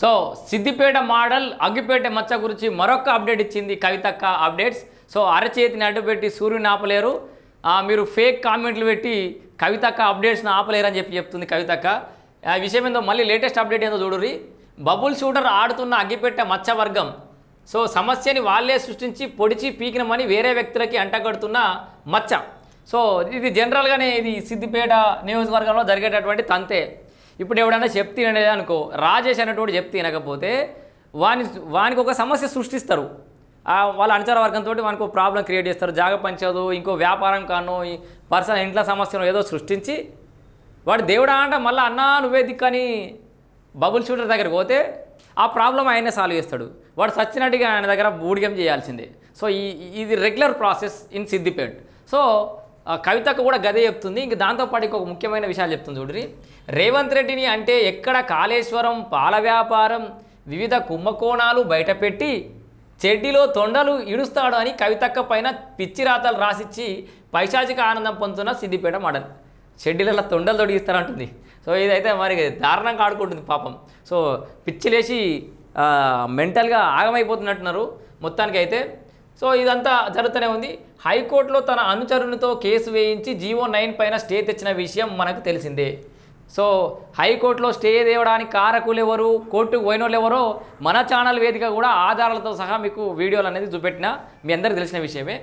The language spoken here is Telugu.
సో సిద్దిపేట మోడల్ అగ్గిపేట మచ్చ గురించి మరొక అప్డేట్ ఇచ్చింది కవితక్క అప్డేట్స్. సో అరచేతిని అడ్డుపెట్టి సూర్యుని ఆపలేరు. మీరు ఫేక్ కామెంట్లు పెట్టి కవితక్క అప్డేట్స్ని ఆపలేరని చెప్పి చెప్తుంది కవితక్క. ఆ విషయం ఏందో మళ్ళీ లేటెస్ట్ అప్డేట్ ఏందో చూడుర్రి. బబుల్ షూటర్ ఆడుతున్న అగ్గిపెట్ట మచ్చ వర్గం. సో సమస్యని వాళ్ళే సృష్టించి పొడిచి పీకినమని వేరే వ్యక్తులకి అంటగడుతున్న మచ్చ. సో ఇది జనరల్గానే ఇది సిద్దిపేట నియోజకవర్గంలో జరిగేటటువంటి తంతే. ఇప్పుడు ఎవడైనా చెప్తే అనేది అనుకో రాజేష్ అనేటువంటి చెప్తే వినకపోతే వాని వానికి ఒక సమస్య సృష్టిస్తారు. ఆ వాళ్ళ అనుచర వర్గంతో వానికి ఒక ప్రాబ్లం క్రియేట్ చేస్తారు. జాగ పంచదు ఇంకో వ్యాపారం కానో ఈ పర్సనల్ ఇంట్లో సమస్యను ఏదో సృష్టించి వాడు దేవుడా అంట మళ్ళీ అన్నా నువ్వే దిక్కని బబుల్ షూటర్ దగ్గరికి పోతే ఆ ప్రాబ్లం ఆయనే సాల్వ్ చేస్తాడు. వాడు సచ్చినట్టుగా ఆయన దగ్గర బూడిగం చేయాల్సిందే. సో ఈ ఇది regular process in Siddipet so కవితకు కూడా గదే చెప్తుంది. ఇంక దాంతోపాటు ఇంకొక ముఖ్యమైన విషయాలు చెప్తుంది చూడరి రేవంత్ రెడ్డిని అంటే ఎక్కడ కాళేశ్వరం పాల వ్యాపారం వివిధ కుంభకోణాలు బయటపెట్టి చెడ్డిలో తొండలు ఇడుస్తాడు అని కవితక్క పైన పిచ్చి రాతలు రాసిచ్చి పైశాచిక ఆనందం పొందుతున్న సిద్దిపేట మడల్. షెడ్యూలలో తొండలు తొడిగిస్తారంటుంది. సో ఇదైతే మరి దారుణంగా ఆడుకుంటుంది పాపం. సో పిచ్చిలేసి మెంటల్గా ఆగమైపోతున్నట్టున్నారు. మొత్తానికి అయితే సో ఇదంతా జరుగుతూనే ఉంది. హైకోర్టులో తన అనుచరునితో కేసు వేయించి జీవో నైన్ పైన స్టే తెచ్చిన విషయం మనకు తెలిసిందే. సో హైకోర్టులో స్టే తేవడానికి కారకులు ఎవరు కోర్టుకు పోయిన వాళ్ళు ఎవరో మన ఛానల్ వేదిక కూడా ఆధారాలతో సహా మీకు వీడియోలు అనేది చూపెట్టిన మీ అందరికీ తెలిసిన విషయమే.